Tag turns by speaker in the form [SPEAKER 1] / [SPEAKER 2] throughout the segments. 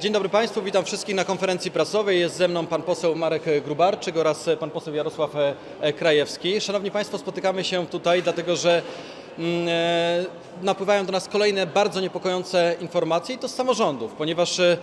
[SPEAKER 1] Dzień dobry Państwu, witam wszystkich na konferencji prasowej. Jest ze mną pan poseł Marek Grubarczyk oraz pan poseł Jarosław e, Krajewski. Szanowni Państwo, spotykamy się tutaj dlatego, że napływają do nas kolejne bardzo niepokojące informacje i to z samorządów, ponieważ e,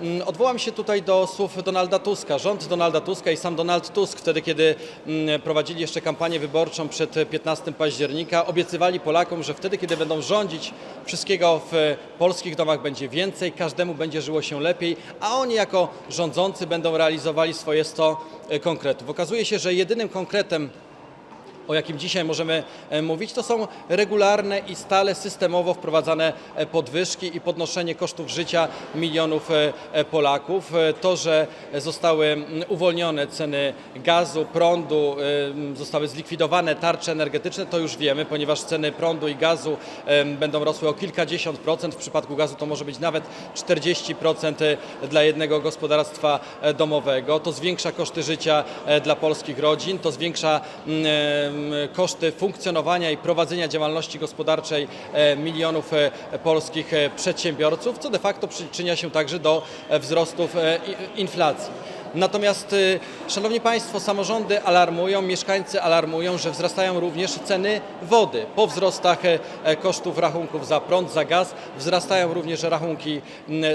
[SPEAKER 1] mm, odwołam się tutaj do słów Donalda Tuska. Rząd Donalda Tuska i sam Donald Tusk wtedy, kiedy mm, prowadzili jeszcze kampanię wyborczą przed 15 października, obiecywali Polakom, że wtedy, kiedy będą rządzić, wszystkiego w polskich domach będzie więcej, każdemu będzie żyło się lepiej, a oni jako rządzący będą realizowali swoje 100 konkretów. Okazuje się, że jedynym konkretem, o jakim dzisiaj możemy e, mówić, to są regularne i stale systemowo wprowadzane e, podwyżki i podnoszenie kosztów życia milionów e, Polaków. To, że zostały uwolnione ceny gazu, prądu, zostały zlikwidowane tarcze energetyczne, to już wiemy, ponieważ ceny prądu i gazu będą rosły o kilkadziesiąt procent. W przypadku gazu to może być nawet 40% dla jednego gospodarstwa domowego. To zwiększa koszty życia dla polskich rodzin, to zwiększa koszty funkcjonowania i prowadzenia działalności gospodarczej e, milionów e, polskich e, przedsiębiorców, co de facto przyczynia się także do e, wzrostów e, inflacji. Natomiast, y, Szanowni Państwo, samorządy alarmują, mieszkańcy alarmują, że wzrastają również ceny wody. Po wzrostach e, e, kosztów rachunków za prąd, za gaz, wzrastają również rachunki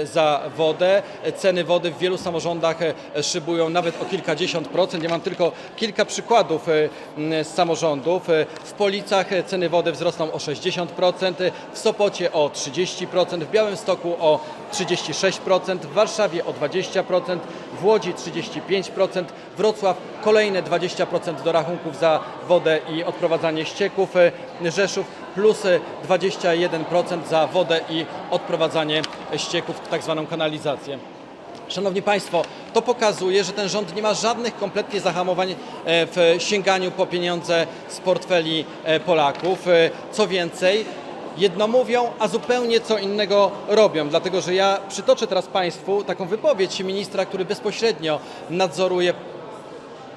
[SPEAKER 1] za wodę. E, Ceny wody w wielu samorządach szybują nawet o kilkadziesiąt procent. Ja mam tylko kilka przykładów z samorządów. W Policach ceny wody wzrosną o 60%, e, w Sopocie o 30%, w Białymstoku o 36%, w Warszawie o 20%, w Łodzi 35%, Wrocław kolejne 20% do rachunków za wodę i odprowadzanie ścieków, e, Rzeszów plus e, 21% za wodę i odprowadzanie ścieków, tak zwaną kanalizację. Szanowni Państwo, to pokazuje, że ten rząd nie ma żadnych kompletnie zahamowań e, w sięganiu po pieniądze z portfeli e, Polaków. E, Co więcej, jedno mówią, a zupełnie co innego robią. Dlatego, że ja przytoczę teraz Państwu taką wypowiedź ministra, który bezpośrednio nadzoruje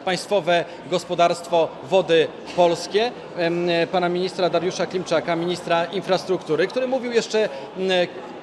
[SPEAKER 1] Państwowe Gospodarstwo Wody Polskie, pana ministra Dariusza Klimczaka, ministra infrastruktury, który mówił jeszcze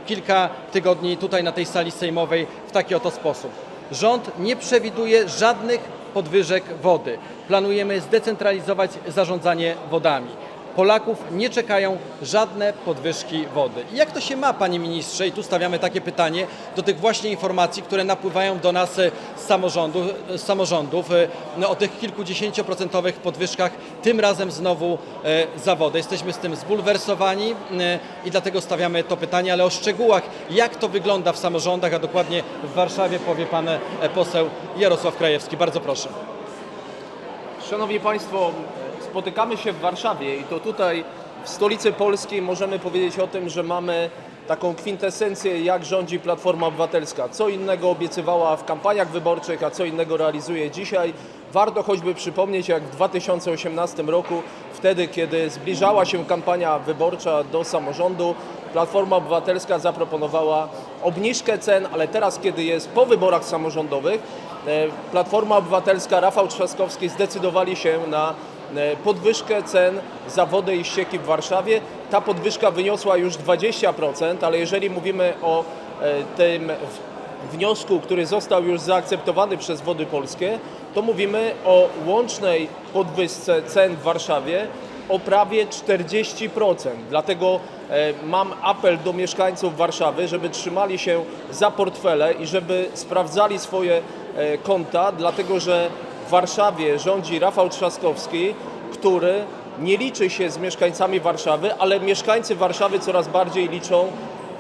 [SPEAKER 1] kilka tygodni tutaj na tej sali sejmowej w taki oto sposób. Rząd nie przewiduje żadnych podwyżek wody. Planujemy zdecentralizować zarządzanie wodami. Polaków nie czekają żadne podwyżki wody. I jak to się ma, panie ministrze, i tu stawiamy takie pytanie, do tych właśnie informacji, które napływają do nas e, z samorządu, z samorządów e, no, o tych kilkudziesięcioprocentowych podwyżkach, tym razem znowu e, za wodę. Jesteśmy z tym zbulwersowani e, i dlatego stawiamy to pytanie, ale o szczegółach, jak to wygląda w samorządach, a dokładnie w Warszawie powie pan e, poseł Jarosław Krajewski. Bardzo proszę.
[SPEAKER 2] Szanowni Państwo, spotykamy się w Warszawie i to tutaj w stolicy Polski możemy powiedzieć o tym, że mamy taką kwintesencję, jak rządzi Platforma Obywatelska. Co innego obiecywała w kampaniach wyborczych, a co innego realizuje dzisiaj. Warto choćby przypomnieć, jak w 2018 roku, wtedy kiedy zbliżała się kampania wyborcza do samorządu, Platforma Obywatelska zaproponowała obniżkę cen, ale teraz, kiedy jest po wyborach samorządowych, e, Platforma Obywatelska, Rafał Trzaskowski zdecydowali się na podwyżkę cen za wodę i ścieki w Warszawie. Ta podwyżka wyniosła już 20%, ale jeżeli mówimy o e, tym wniosku, który został już zaakceptowany przez Wody Polskie, to mówimy o łącznej podwyżce cen w Warszawie o prawie 40%. Dlatego e, mam apel do mieszkańców Warszawy, żeby trzymali się za portfele i żeby sprawdzali swoje e, konta, dlatego że w Warszawie rządzi Rafał Trzaskowski, który nie liczy się z mieszkańcami Warszawy, ale mieszkańcy Warszawy coraz bardziej liczą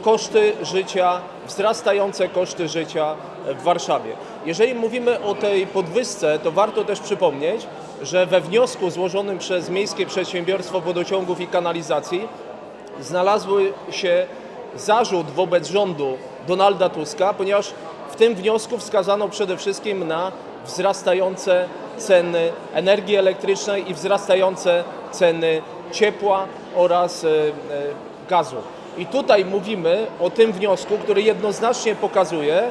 [SPEAKER 2] koszty życia, wzrastające koszty życia w Warszawie. Jeżeli mówimy o tej podwyżce, to warto też przypomnieć, że we wniosku złożonym przez Miejskie Przedsiębiorstwo Wodociągów i Kanalizacji znalazły się zarzut wobec rządu Donalda Tuska, ponieważ w tym wniosku wskazano przede wszystkim na wzrastające ceny energii elektrycznej i wzrastające ceny ciepła oraz e, e, gazu. I tutaj mówimy o tym wniosku, który jednoznacznie pokazuje,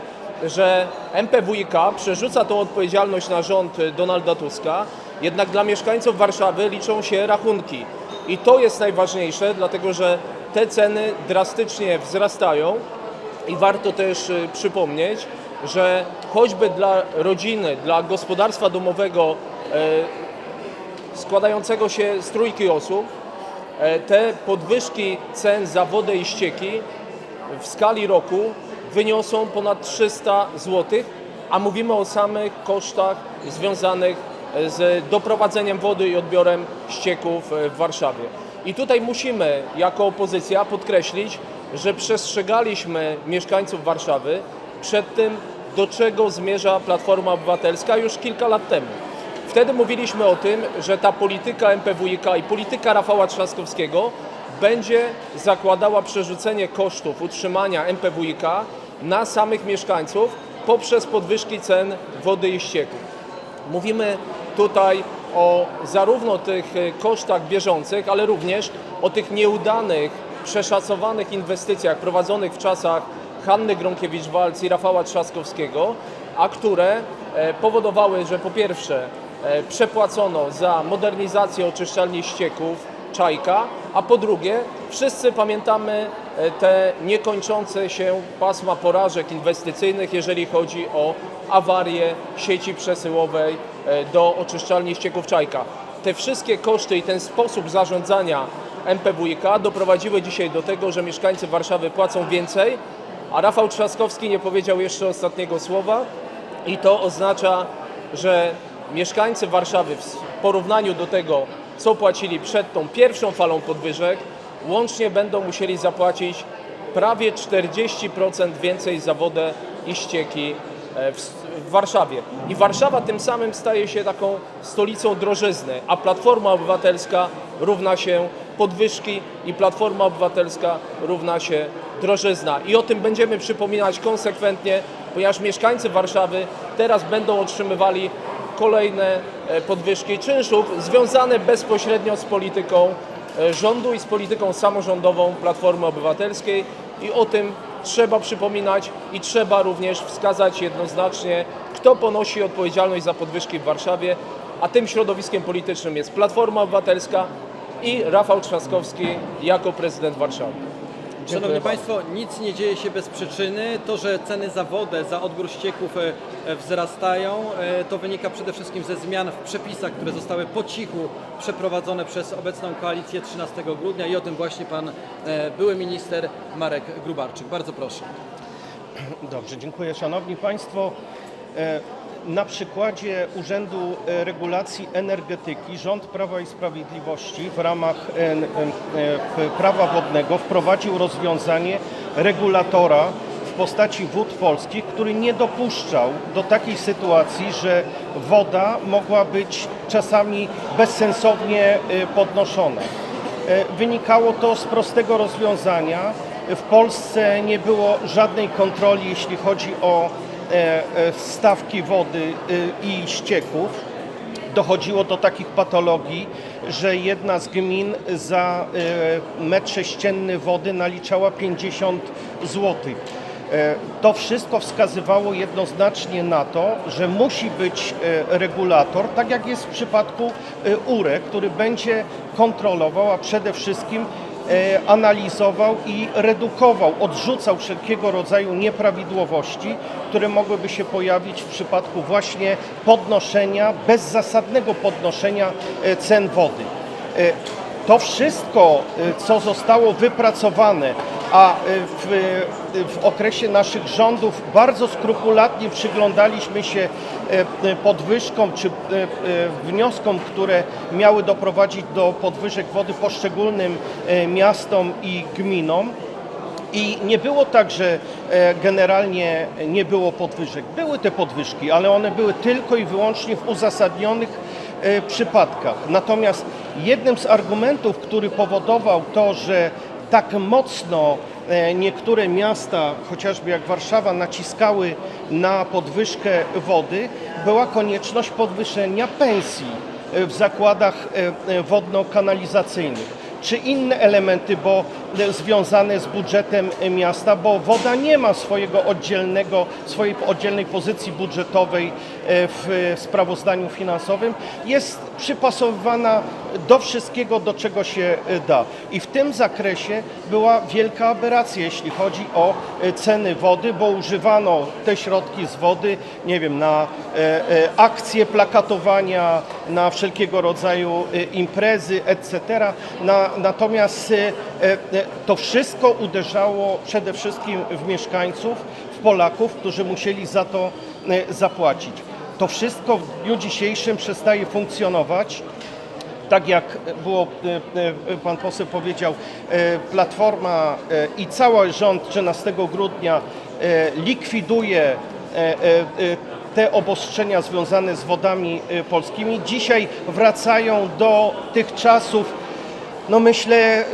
[SPEAKER 2] że MPWiK przerzuca tą odpowiedzialność na rząd Donalda Tuska, jednak dla mieszkańców Warszawy liczą się rachunki. I to jest najważniejsze, dlatego że te ceny drastycznie wzrastają I warto też y, przypomnieć, że choćby dla rodziny, dla gospodarstwa domowego e, składającego się z trójki osób, e, te podwyżki cen za wodę i ścieki w skali roku wyniosą ponad 300 zł, a mówimy o samych kosztach związanych z doprowadzeniem wody i odbiorem ścieków e, w Warszawie. I tutaj musimy jako opozycja podkreślić, że przestrzegaliśmy mieszkańców Warszawy przed tym, do czego zmierza Platforma Obywatelska już kilka lat temu. Wtedy mówiliśmy o tym, że ta polityka MPWiK i polityka Rafała Trzaskowskiego będzie zakładała przerzucenie kosztów utrzymania MPWiK na samych mieszkańców poprzez podwyżki cen wody i ścieków. Mówimy tutaj o zarówno tych e, kosztach bieżących, ale również o tych nieudanych, przeszacowanych inwestycjach prowadzonych w czasach Hanny Gronkiewicz-Walc i Rafała Trzaskowskiego, a które e, powodowały, że po pierwsze e, przepłacono za modernizację oczyszczalni ścieków Czajka, a po drugie wszyscy pamiętamy e, te niekończące się pasma porażek inwestycyjnych, jeżeli chodzi o awarię sieci przesyłowej do oczyszczalni ścieków Czajka. Te wszystkie koszty i ten sposób zarządzania MPWiK doprowadziły dzisiaj do tego, że mieszkańcy Warszawy płacą więcej, a Rafał Trzaskowski nie powiedział jeszcze ostatniego słowa i to oznacza, że mieszkańcy Warszawy w porównaniu do tego, co płacili przed tą pierwszą falą podwyżek, łącznie będą musieli zapłacić prawie 40% więcej za wodę i ścieki e, w, Warszawie. I Warszawa tym samym staje się taką stolicą drożyzny, a Platforma Obywatelska równa się podwyżki i Platforma Obywatelska równa się drożyzna. I o tym będziemy przypominać konsekwentnie, ponieważ mieszkańcy Warszawy teraz będą otrzymywali kolejne e, podwyżki czynszów związane bezpośrednio z polityką e, rządu i z polityką samorządową Platformy Obywatelskiej i o tym trzeba przypominać i trzeba również wskazać jednoznacznie, kto ponosi odpowiedzialność za podwyżki w Warszawie, a tym środowiskiem politycznym jest Platforma Obywatelska i Rafał Trzaskowski jako prezydent Warszawy.
[SPEAKER 1] Szanowni Państwo, nic nie dzieje się bez przyczyny. To, że ceny za wodę, za odbiór ścieków e, e, wzrastają, e, to wynika przede wszystkim ze zmian w przepisach, które zostały po cichu przeprowadzone przez obecną koalicję 13 grudnia i o tym właśnie Pan były minister Marek Grubarczyk. Bardzo proszę.
[SPEAKER 3] Dobrze, dziękuję. Szanowni Państwo, na przykładzie Urzędu e, Regulacji Energetyki rząd Prawa i Sprawiedliwości w ramach e, e, prawa wodnego wprowadził rozwiązanie regulatora w postaci wód polskich, który nie dopuszczał do takiej sytuacji, że woda mogła być czasami bezsensownie podnoszona. Wynikało to z prostego rozwiązania. W Polsce nie było żadnej kontroli, jeśli chodzi o stawki wody e, i ścieków. Dochodziło do takich patologii, że jedna z gmin za e, metr sześcienny wody naliczała 50 złotych. E, To wszystko wskazywało jednoznacznie na to, że musi być e, regulator, tak jak jest w przypadku e, URE, który będzie kontrolował, a przede wszystkim e, analizował i redukował, odrzucał wszelkiego rodzaju nieprawidłowości, które mogłyby się pojawić w przypadku właśnie podnoszenia, bezzasadnego podnoszenia e, cen wody. E, To wszystko, e, co zostało wypracowane, a e, w, w okresie naszych rządów bardzo skrupulatnie przyglądaliśmy się e, podwyżkom czy wnioskom, które miały doprowadzić do podwyżek wody poszczególnym miastom i gminom. I nie było tak, że e, generalnie nie było podwyżek. Były te podwyżki, ale one były tylko i wyłącznie w uzasadnionych e, przypadkach. Natomiast jednym z argumentów, który powodował to, że tak mocno e, niektóre miasta, chociażby jak Warszawa, naciskały na podwyżkę wody, była konieczność podwyższenia pensji e, w zakładach e, wodno-kanalizacyjnych czy inne elementy, bo związane z budżetem miasta, bo woda nie ma swojego oddzielnego, swojej oddzielnej pozycji budżetowej w sprawozdaniu finansowym. Jest przypasowywana do wszystkiego, do czego się e, da. I w tym zakresie była wielka aberracja, jeśli chodzi o e, ceny wody, bo używano te środki z wody, nie wiem, na e, akcje plakatowania, na wszelkiego rodzaju imprezy, etc. Na, natomiast to wszystko uderzało przede wszystkim w mieszkańców, w Polaków, którzy musieli za to zapłacić. To wszystko w dniu dzisiejszym przestaje funkcjonować tak jak było, e, e, pan poseł powiedział, e, Platforma i cały rząd 13 grudnia likwiduje te obostrzenia związane z wodami polskimi. Dzisiaj wracają do tych czasów, no myślę,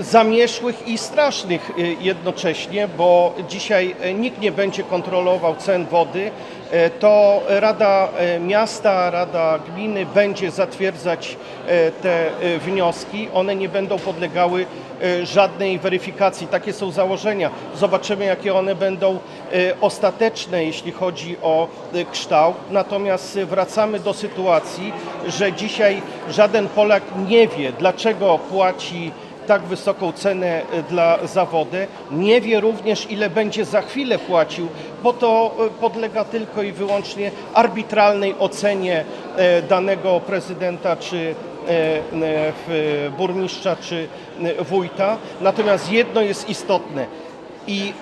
[SPEAKER 3] y, zamieszłych i strasznych y, jednocześnie, bo dzisiaj y, nikt nie będzie kontrolował cen wody. To Rada Miasta, Rada Gminy będzie zatwierdzać te wnioski. One nie będą podlegały żadnej weryfikacji. Takie są założenia. Zobaczymy, jakie one będą ostateczne, jeśli chodzi o kształt. Natomiast wracamy do sytuacji, że dzisiaj żaden Polak nie wie, dlaczego płaci tak wysoką cenę y, dla za. Nie wie również, ile będzie za chwilę płacił, bo to y, podlega tylko i wyłącznie arbitralnej ocenie e, danego prezydenta czy e, e, burmistrza czy e, wójta. Natomiast jedno jest istotne i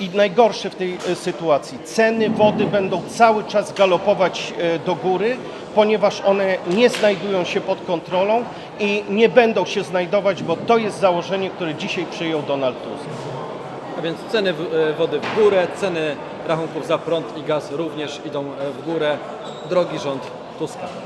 [SPEAKER 3] i najgorsze w tej e, sytuacji, ceny wody będą cały czas galopować e, do góry, ponieważ one nie znajdują się pod kontrolą i nie będą się znajdować, bo to jest założenie, które dzisiaj przyjął Donald Tusk.
[SPEAKER 1] A więc ceny e, wody w górę, ceny rachunków za prąd i gaz również idą w górę. Drogi rząd Tuska.